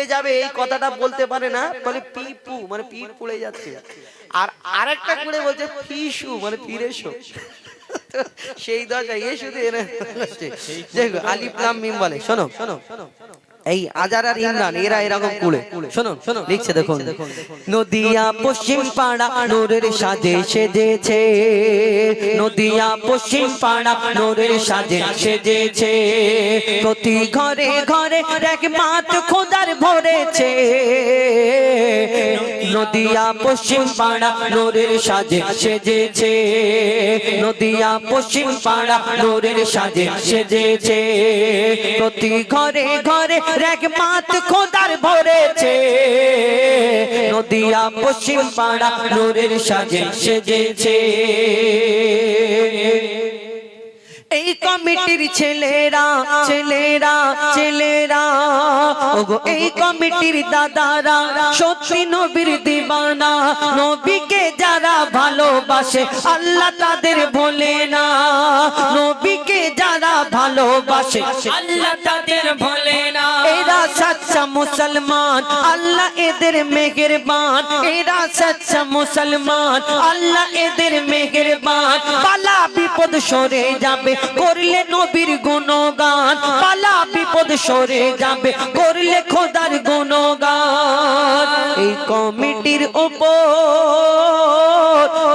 পুড়ে যাবে এই কথাটা বলতে পারে না বলে পিপু মানে পিঠ পুড়ে যাচ্ছে। আর আরেকটা করে বলছে ফিসু মানে ফিরেশো। তো সেই দশা ইয়ে শুধু এনে হচ্ছে। যাই হোক, আলিফ লাম মিম বলে শোনো শোনো শোনো। এই আজার আর ইমরান এরা এরকম কুলে। শোনো শোনো লিখছে দেখুন। নদিয়া পশ্চিম পাড়া নোরের সাজে সেজেছে। নদিয়া পশ্চিম পাড়া নোরের সাজে সেজেছে। প্রতি ঘরে ঘরে এক মাত খোদার ভরেছে। নদিয়া পশ্চিম পাড়া নোরের সাজে সেজেছে। নদিয়া পশ্চিম পাড়া নোরের সাজে সেজেছে। প্রতি ঘরে ঘরে এক মাত খোদার ভরেছে। নদিয়া পশ্চিম পাড়া নোরের সাজে সেজেছে। এই কমিটির ছেলেরা ছেলেরা ছেলেরা। ওগো এই কমিটির দাদারা, সত্যি নবীর দিবানা। নবীকে যারা ভালোবাসে, আল্লাহ তাদের ভোলে না। নবীকে যারা ভালোবাসে, আল্লাহ তাদের ভোলে না। এরা সচ্চা মুসলমান, আল্লাহ এদের মেহেরবান। এরা সচ্চা মুসলমান, আল্লাহ এদের মেহেরবান। পালা বিপদ সরে যাবে, করলে নবীর গুণগান। পালা বিপদ সরে যাবে, করলে খোদার গুণগান। এই কমিটির উপর,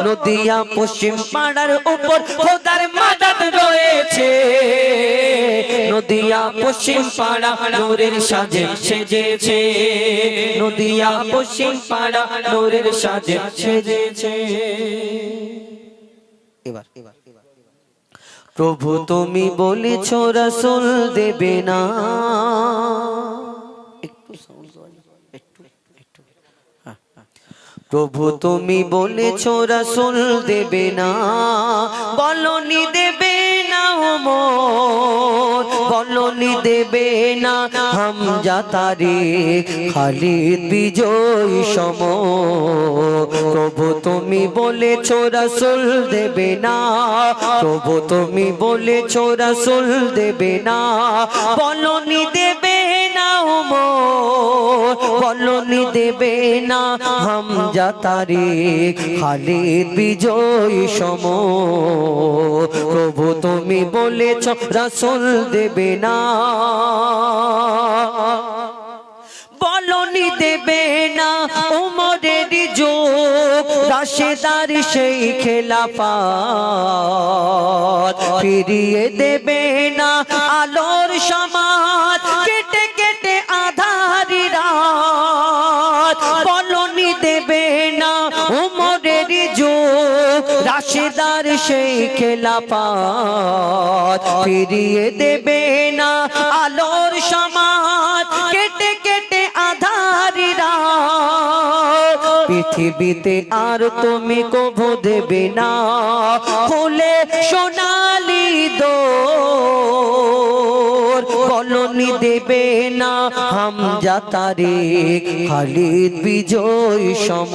নদিয়া পশ্চিম পাড়ার উপর খোদার মাদাত রয়েছে। নদিয়া পশ্চিম পাড়া নোরের সাজে সেজেছে। নদিয়া পশ্চিম পাড়া নোরের সাজে সেজেছে। এবার এবার। প্রভু তুমি বলেছ রসুল দেবে না। হ্যাঁ, হ্যাঁ। প্রভু তুমি বলেছ রসুল দেবে না। বলনি দেবে না ওমর বলনি দেবে না। হাম যাতারে খালিদ বিজয় সম। তবু তুমি বলেছ সুল দেবে না। প্রভু তুমি বলেছ সুল দেবে না। বলনি দেবে বলনি দেবে না। হামজা তারে খালিদ বিজয় সম। প্রভু তুমি বলেছ, রসুল দেবে না। বলনি দেবে না উমরের যোগ রাশেদার সেই খেলাফাত। ফিরিয়ে দেবে না আলোর সমাজ, কেটে সেই খেলাফাত ফিরিয়ে দেবে না আলোর সমাজ। কেটে কেটে আধারিরা পৃথিবীতে আর তুমি কভু দেবে না। ফুলে সোনালি দো কলনি দেবে না। হামজা তারে খালিদ বিজয় সম।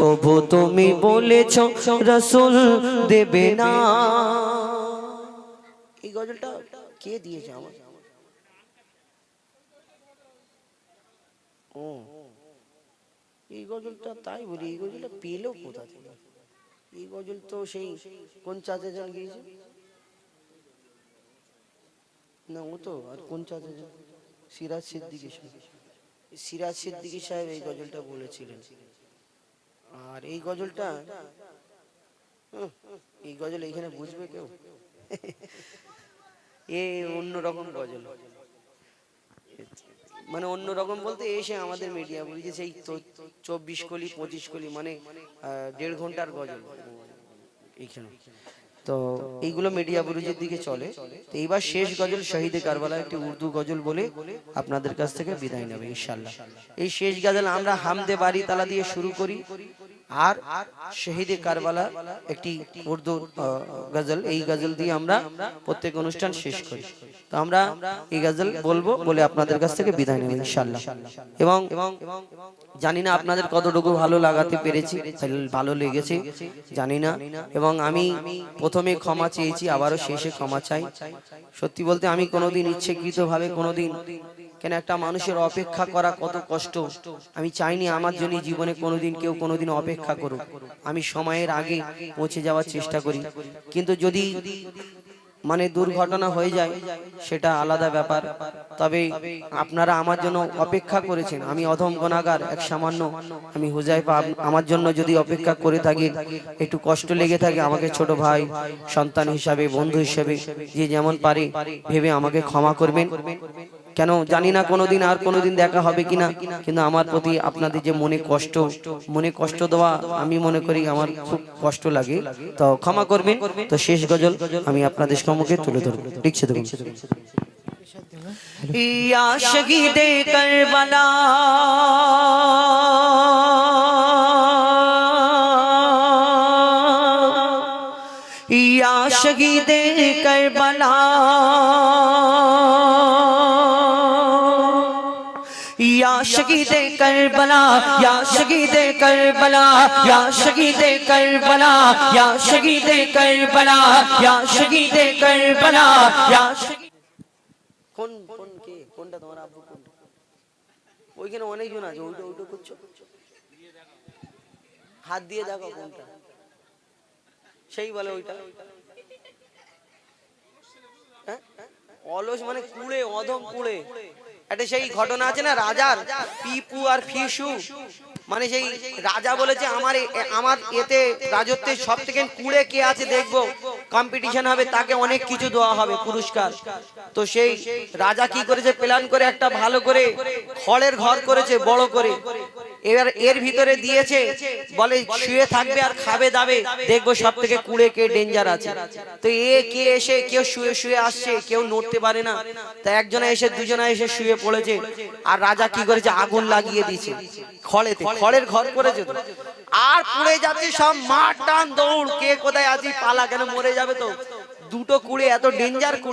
কভু তুমি বলেছ, রসুল দেবে না। এই গজলটা কে দিয়েছে আমার এই গজলটা তাই বলি, এই গজলটা পেলেও কোথা থেকে? এই গজল তো সেই কোন চাচা যান গিয়েছে। না ও তো, আর কোন চাচা সিরাজ সিদ্দিকী সাহেব? সিরাজ সিদ্দিকী সাহেব এই গজলটা বলেছিলেন। আর এই গজলটা এই গজল এখানে বুঝবে কেউ? এ অন্য রকম গজল। মানে অন্য রকম বলতে এসে আমাদের মিডিয়া বলি যে সেই চব্বিশ কলি, পঁচিশ কলি মানে দেড় ঘণ্টার গজল এইখানে তো এইগুলো মিডিয়া বুরুজের দিকে চলে। তো এইবার শেষ গজল শহীদে কারবালা একটি উর্দু গজল বলে আপনাদের কাছ থেকে বিদায় নেবে ইনশাল্লাহ এই শেষ গজল আমরা হামদে বাড়ি তালা দিয়ে শুরু করি। আর শহীদে কারবালা একটি উর্দু গজল। এই গজল দিয়ে আমরা প্রত্যেক অনুষ্ঠান শেষ করি। তো আমরা এই গজল বলব বলে আপনাদের কাছ থেকে বিদায় নেব ইনশাল্লাহ এবং জানি না আপনাদের কতটুকু ভালো লাগাতে পেরেছি, ভালো লেগেছে, জানি না। এবং আমি প্রথমে ক্ষমা চেয়েছি, আবারও শেষে ক্ষমা চাই। সত্যি বলতে আমি কোনোদিন ইচ্ছেকৃত ভাবে কোনোদিন কেন একটা মানুষের অপেক্ষা করা কত কষ্ট। আমি চাইনি আমার জন্য জীবনে কোনোদিন কেউ কোনোদিন অপেক্ষা করুক আমি সময়ের আগে পৌঁছে যাওয়ার চেষ্টা করি। কিন্তু যদি মানে দুর্ঘটনা হয়ে যায় সেটা আলাদা ব্যাপার। তবে আপনারা আমার জন্য অপেক্ষা করেছেন। আমি অধম গণাগার এক সামান্য। আমি হুজাইফা আমার জন্য যদি অপেক্ষা করে থাকি একটু কষ্ট লেগে থাকে আমাকে ছোট ভাই সন্তান হিসাবে বন্ধু হিসাবে যে যেমন পারে ভেবে আমাকে ক্ষমা করবেন। কেন? জানি না কোনোদিন আর কোনোদিন দেখা হবে কিনা। কিন্তু আমার প্রতি আপনাদের যে মনে কষ্ট মনে কষ্ট দেওয়া, আমি মনে করি আমার খুব কষ্ট লাগে। তো ক্ষমা করবেন। তো শেষ গজল আমি আপনাদের সম্মুখে তুলে ধরবো। লিখছে দেখুন। ইয়া শহীদে করবলা। ইয়া শহীদে করবলা। शहीद करबला या शहीद करबला या शहीद करबला या शहीद करबला या शहीद करबला या शहीद কোন কোন কে কোনটা তোমার আব্বু কোনটা ওইখানে অনেকজন আছে ওইটা ওইটা করছো হাত দিয়ে দেখো কোনটা সেই বলে ওইটা হ্যাঁ? অলস মানে কুড়ে অধম কুড়ে একটা সেই ঘটনা আছে না রাজার পিপু আর ফিসু। মানে সেই রাজা বলেছে আমার আমার এতে রাজত্বের সব থেকে কুড়ে কে আছে দেখব। কম্পিটিশন হবে তাকে অনেক কিছু দেওয়া হবে পুরস্কার। তো সেই রাজা কি করেছে? প্ল্যান করে একটা ভালো করে খড়ের ঘর করেছে বড় করে। এবার এর ভিতরে দিয়েছে বলে শুয়ে থাকবে আর খাবে দাবে। দেখব সব থেকে কুড়ে কে ডেঞ্জার আছে। তো এ কে এসে কেউ শুয়ে শুয়ে আসছে কেউ নড়তে পারে না। তা একজনে এসে দুজনে এসে শুয়ে পড়েছে আর রাজা কি করেছে? আগুন লাগিয়ে দিয়েছে। খড়েতে খড়ের ঘর করেছে আর পুড়ে যাচ্ছে সব মাঠ টান দৌড়। কে কোথায় আছি? পালা কেন? মরে যাবে তো। দুটো কুড়ে এত ডেঞ্জার কুড়ে